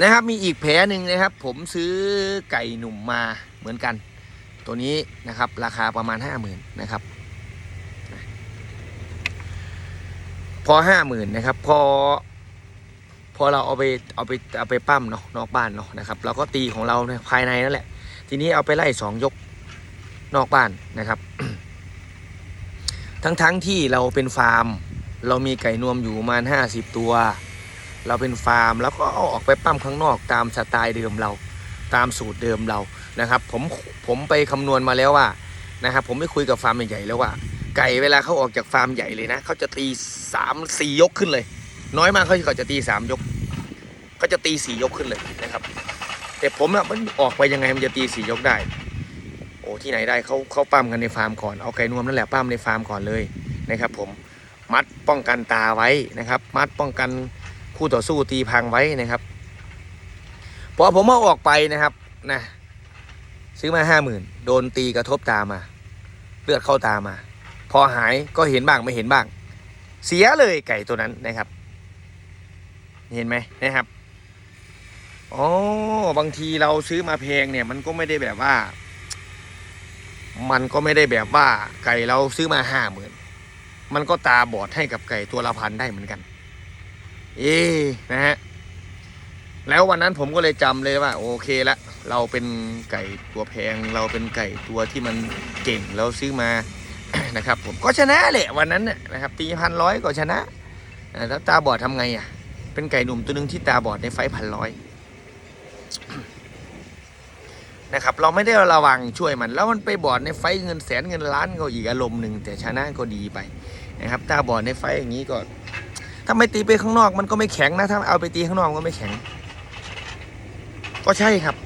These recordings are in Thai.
นะครับมีอีกแผลหนึ่งนะครับ ผมซื้อไก่หนุ่มมาเหมือนกัน ตัวนี้นะครับ ราคาประมาณห้าหมื่นนะครับ พอห้าหมื่นนะครับ พอ พอเราเอาไปเอาไปเอาไปปั้มเนาะนอกบ้านเนาะนะครับเราก็ตีของเราเนี่ยภายในนั่นแหละ ทีนี้เอาไปไล่สองยกนอกบ้านนะครับ ทั้งทั้งที่เราเป็นฟาร์ม เรามีไก่นวมอยู่ประมาณห้าสิบตัว เราเป็นฟาร์มแล้วก็เอาออกไปปั้มข้างนอกตามสไตล์เดิมเรา ตามสูตรเดิมเรานะครับ ผมผมไปคำนวณมาแล้วว่านะครับ ผมไม่คุยกับฟาร์มใหญ่ๆแล้วว่า ไก่เวลาเขาออกจากฟาร์มใหญ่เลยนะเขาจะตีสามสี่ยกขึ้นเลย น้อยมากเขาเขาจะตีสามยกเขาจะตีสี่ยกขึ้นเลยนะครับ แต่ผมอะมันออกไปยังไงมันจะตีสี่ยกได้โอ้ที่ไหนได้เขาเขาปั้มกันในฟาร์มก่อนเอาไก่นวมนั่นแหละปั้มในฟาร์มก่อนเลยนะครับ ผมมัดป้องกันตาไว้นะครับ มัดป้องกัน คู่ต่อสู้ตีพังไว้นะครับพอผมเอาออกไปนะครับนะซื้อมาห้าหมื่นโดนตีกระทบตามา เลือดเข้าตามา พอหายก็เห็นบ้างไม่เห็นบ้าง เสียเลยไก่ตัวนั้นนะครับ เห็นไหมนะครับอ๋อบางทีเราซื้อมาแพงเนี่ยมันก็ไม่ได้แบบว่า มันก็ไม่ได้แบบว่าไก่เราซื้อมาห้าหมื่นมันก็ตาบอดให้กับไก่ตัวละพันได้เหมือนกัน เอ๊นะฮะแล้ววันนั้นผมก็เลยจำเลยว่า โอเคละเราเป็นไก่ตัวแพง เราเป็นไก่ตัวที่มันเก่งเราซื้อมานะครับ ผมก็ชนะแหละวันนั้นนะครับตีพันร้อยก็ชนะแล้วตาบอดทำไงอะ เป็นไก่หนุ่มตัวหนึ่งที่ตาบอดในไฟพันร้อยนะครับ เราไม่ได้ระวังช่วยมัน แล้วมันไปบอดในไฟเงินแสนเงินล้านก็อีกอารมณ์หนึ่งแต่ชนะก็ดีไปนะครับ ตาบอดในไฟอย่างนี้ก็ ถ้าไม่ตีไปข้างนอกมันก็ไม่แข็งนะ ถ้าเอาไปตีข้างนอกมันก็ไม่แข็ง ก็ใช่ครับ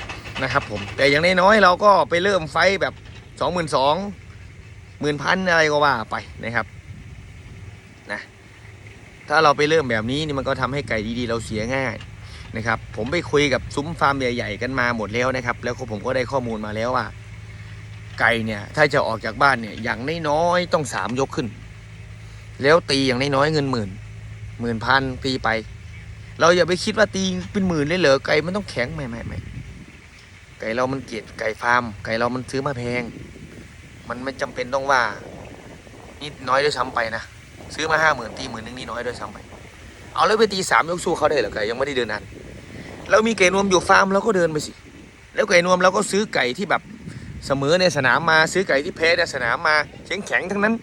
นะครับ ผม แต่อย่างน้อยๆเราก็ไปเริ่มไฟแบบสองหมื่นสองหมื่นพันอะไรก็ว่าไปนะครับนะถ้าเราไปเริ่มแบบนี้นี่มันก็ทำให้ไก่ดีๆ เราเสียง่ายนะครับ ผมไปคุยกับซุ้มฟาร์มใหญ่ๆกันมาหมดแล้วนะครับ แล้วผมก็ได้ข้อมูลมาแล้วว่า ไก่เนี่ย ถ้าจะออกจากบ้านเนี่ยอย่างน้อยๆต้องสามยกขึ้น แล้วตีอย่างน้อยๆเงินหมื่น หมื่นพันตีไป เราอย่าไปคิดว่าตีเป็นหมื่นเลยเหรอไก่มันต้องแข็งไม่ไม่ไม่ไก่เรามันเกลียดไก่ฟาร์ม ไก่เรามันซื้อมาแพง มันไม่จำเป็นต้องว่านี่น้อยด้วยซ้ำไปนะซื้อมาห้าหมื่นตีหมื่นนึงนี่น้อยด้วยซ้ำไปเอาแล้วไปตีสามยกสู้เขาได้เหรอไก่ยังไม่ได้เดินนานเรามีไก่นวมอยู่ฟาร์มเราก็เดินไปสิ แล้วไก่นวมเราก็ซื้อไก่ที่แบบเสมอในสนามมาซื้อไก่ที่แพ้ในสนามมาแข็งแข็งทั้งนั้น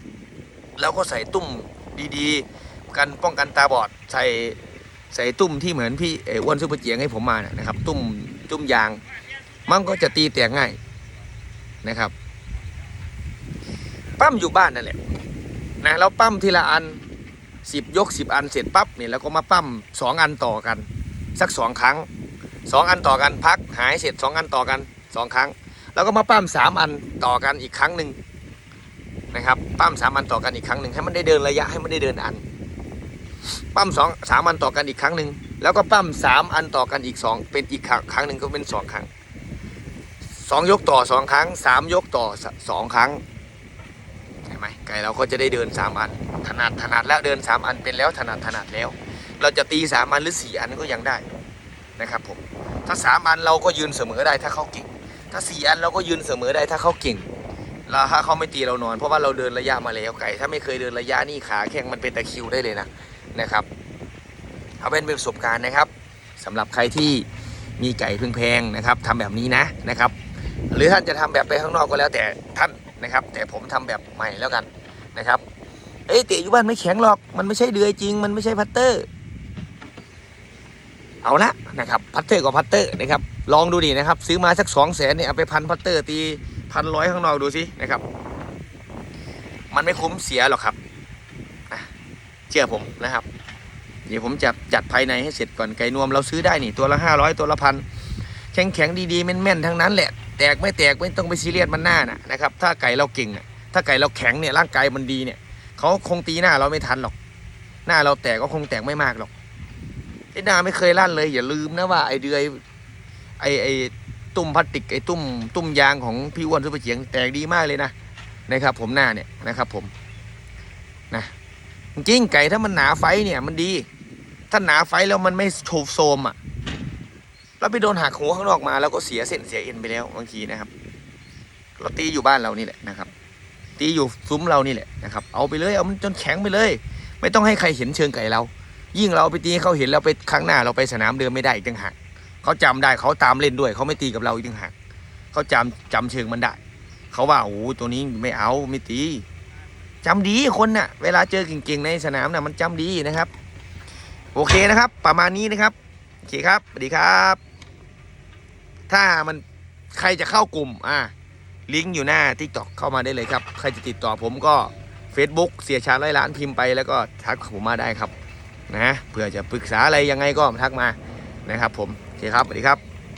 แล้วก็ใส่ตุ้มดีๆ กันป้องกันตาบอดใส่ใส่ตุ้มที่เหมือนพี่เอ้วนซุปเปอร์เจียงให้ผมมาเนี่ยนะครับ ตุ้มตุ้มยาง มันก็จะตีแตกง่ายนะครับปั้มอยู่บ้านนั่นแหละนะเราปั้มทีละอันสิบยกสิบอันเสร็จปั๊บเนี่ยแล้วก็มาปั้มสองอันต่อกัน สักสองครั้งสองอันต่อกันพักหายเสร็จสองอันต่อกันสองครั้ง แล้วก็มาปั้มสามอันต่อกันอีกครั้งหนึ่งนะครับปั้มสามอันต่อกันอีกครั้งหนึ่งให้มันได้เดินระยะให้มันได้เดินอัน ปั้มสองสามอันต่อกันอีกครั้งหนึ่งแล้วก็ปั้มสามอันต่อกันอีกสองเป็นอีกครั้งหนึ่งก็เป็นสองครั้งสองยกต่อสองครั้งสามยกต่อสองครั้งเห็นไหมไก่เราก็จะได้เดินสามอันถนัดถนัดแล้วเดินสามอันเป็นแล้วถนัดถนัดแล้ว เราจะตีสามอันหรือสี่อันก็ยังได้นะครับผมถ้าสามอันเราก็ยืนเสมอได้ถ้าเขาเก่ง ถ้าสี่อันเราก็ยืนเสมอได้ถ้าเขาเก่งแล้วถ้าเขาไม่ตีเรานอน เพราะว่าเราเดินระยะมาแล้วไก่ ถ้าไม่เคยเดินระยะนี่ขาแข้งมันเป็นตะคิวได้เลยนะ นะครับเอาเป็นประสบการณ์นะครับสำหรับใครที่มีไก่พึ่งแพงนะครับทำแบบนี้นะนะครับ หรือท่านจะทำแบบไปข้างนอกก็แล้วแต่ท่านนะครับ แต่ผมทำแบบใหม่แล้วกันนะครับเอ้ยเตะอยู่บ้านไม่แข็งหรอกมันไม่ใช่เดือยจริง มันไม่ใช่พัตเตอร์ เอาละนะครับพัตเตอร์กับพัตเตอร์นะครับ ลองดูดินะครับ ซื้อมาสักสองแสนเนี่ยเอาไปพันพัตเตอร์ตีพันร้อยข้างนอกดูสินะครับ มันไม่คุ้มเสียหรอกครับ เชื่อผมนะครับ เดี๋ยวผมจะจัดภายในให้เสร็จก่อนไก่นวมเราซื้อได้นี่ตัวละห้าร้อยตัวละพันแข็งแข็งดีๆแม่นๆทั้งนั้นแหละแตกไม่แตกไม่ต้องไปซีเรียสมันหน้านะนะครับ ถ้าไก่เราเก่งถ้าไก่เราแข็งเนี่ยร่างกายมันดีเนี่ยเขาคงตีหน้าเราไม่ทันหรอก หน้าเราแตกก็คงแตกไม่มากหรอกไอ้หน้าไม่เคยลั่นเลย อย่าลืมนะว่าไอ้เดือยไอ้ไอ้ตุ่มพลาสติกไอ้ตุ่มตุ่มยางของพี่อ้วนซุปเปอร์เจียงแตกดีมากเลยนะนะครับ ผมหน้าเนี่ยนะครับ ผมนะ จริงไก่ถ้ามันหนาไฟเนี่ยมันดี ถ้าหนาไฟแล้วมันไม่โฉบโซมอะเราไปโดนหักหัวข้างนอกมาแล้วก็เสียเส้นเสียเอ็นไปแล้วบางทีนะครับ เราตีอยู่บ้านเรานี่แหละนะครับ ตีอยู่ซุ้มเรานี่แหละนะครับ เอาไปเลยเอามันจนแข็งไปเลย ไม่ต้องให้ใครเห็นเชิงไก่เรา ยิ่งเราไปตีเขาเห็นเราไปครั้งหน้าเราไปสนามเดิมไม่ได้อีกต่างหากเขาจำได้เขาตามเล่นด้วยเขาไม่ตีกับเราอีกต่างหากเขาจำจำเชิงมันได้ เขาว่าโอ้ตัวนี้ไม่เอาไม่ตี จำดีคนน่ะ เวลาเจอเก่งๆในสนามน่ะมันจำดีนะครับ โอเคนะครับ ประมาณนี้นะครับโอเคครับสวัสดีครับ ถ้ามันใครจะเข้ากลุ่มอ่าลิงก์อยู่หน้า t ิ k t o k เข้ามาได้เลยครับ ใครจะติดต่อผมก็ Facebook เสียชาร้อยล้านพิมพ์ไปแล้วก็ทักผมมาได้ครับนะเผื่อจะปรึกษาอะไรยังไงก็ทักมานะครับ ผมโอเคครับสวัสดีครับ